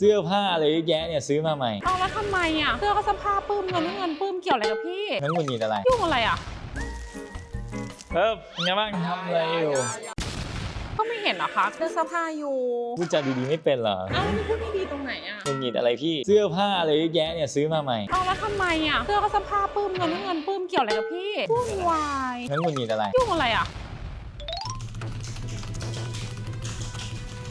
เสื้อผ้าอะไรเยอะแยะเนี่ยซื้อมาใหม่เอาแล้วทำไมอะเสื้อก็สภาพปื้มเงินเงินปื้มเกี่ยวอะไรกับพี่งั้นมึงมีอะไรยุ่งอะไรอะเออเป็นไงบ้างทำอะไรอยู่ก็ไม่เห็นเหรอคะเสื้อผ้าอยู่พูดจาดีๆไม่เป็นเหรอเอ้านี่พูดไม่ดีตรงไหนอะมึงมีอะไรพี่เสื้อผ้าอะไรเยอะแยะเนี่ยซื้อมาใหม่เอาแล้วทำไมอะเสื้อก็สภาพปื้มเงินเงินปื้มเกี่ยวอะไรกับพี่วุ่นวายงั้นมึงมีอะไรยุ่งอะไรอะ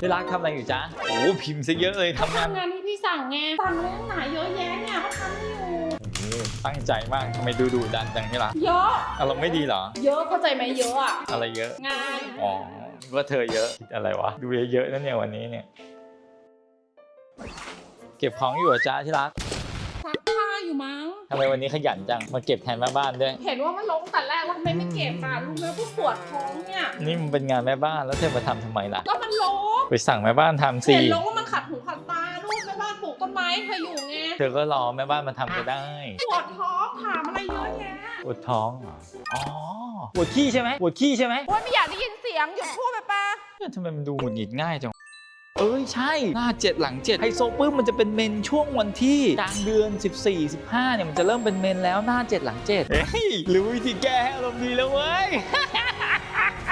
ที่รักทำอะไรอยู่จ๊ะโอ้พิมพ์ซะเยอะเลยทำงานทำงานที่พี่สั่งไงสั่งเรื่องไหนเยอะแยะเนี่ยเขาทำไม่อยู่โอ้ตั้งใจมากทำไมดูดูดันจังที่รักเยอะอารมณ์ไม่ดีเหรอ เยอะเข้าใจไหมเยอะอะอะไรเยอะงานอ๋อว่าเธอเยอะคิดอะไรวะดูเยอะๆนั่นเนี่ยวันนี้เนี่ย เก็บของอยู่เหรอจ้าที่รักซักผ้า อยู่มั้ง ทำไมวันนี้ขยันจัง มาเก็บแทนแม่บ้านด้วย เห็นว่ามันลงแต่แรกว่าทำไมไม่เก็บอะรู้ไหมว่าปวดท้องเนี่ยนี่มันเป็นงานแม่บ้านแล้วเธอมาทำทำไมล่ะ ก็มันลงไปสั่งแม่บ้านทำสิ เห็นลงว่ามันขัดหูขัดตาด้วยแม่บ้านปลูกต้นไม้เธออยู่ไงเธอก็รอแม่บ้านมาทำก็ได้ ปวดท้องถามอะไรเยอะแยะปวดท้องเหรออ๋อ ปวดขี้ใช่ไหมปวดขี้ใช่ไหมโอ๊ยไม่อยากได้ยินเสียงหยุดพูดไปปะเอ๊ะทำไมมันดูหงุดหงิดง่ายจัง เอ้ยใช่หน้าเจ็ดหลังเจ็ดไฮโซปื้มมันจะเป็นเมนช่วงวันที่กลางเดือน 14 15 เนี่ย มันจะเริ่มเป็นเมนแล้วหน้าเจ็ดหลังเจ็ดเฮ้ยรู้วิธีแก้ให้อารมณ์ดีแล้วเว้ย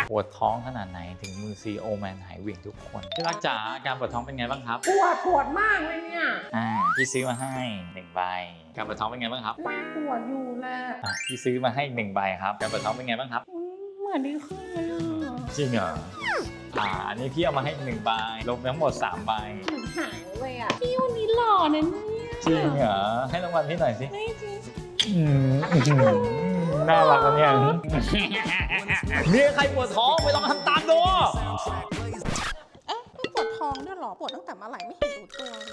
ปวดท้องขนาดไหนถึงมือซีโอแมนหายเหวี่ยงทุกคนที่รักจ๋าอาการปวดท้องเป็นไงบ้างครับ ปวดปวดมากเลยเนี่ย อ่าพี่ซื้อมาให้หนึ่งใบการปวดท้องเป็นไงบ้างครับปวดอยู่แหละอะพี่ซื้อมาให้อีกหนึ่งใบครับการปวดท้องเป็นไงบ้างครับอืมเหมือนดีขึ้นเลยอะจริงเหรอ อ่าอันนี้พี่เอามาให้อีกหนึ่งใบรวมทั้งหมดสามใบเหมือนหายเลยอะพี่วันนี้หล่อนะเนี่ยจริงเหรอให้รางวัลพี่หน่อยสิไม่จริงอืมอื้อหือน่ารักนะเนี่ยมีใครปวดท้องไปลองทำตามดู เอ๊ะไม่ปวดท้องด้วยเหรอปวดตั้งแต่เมื่อไหร่ไม่เห็นรู้ตัวเลย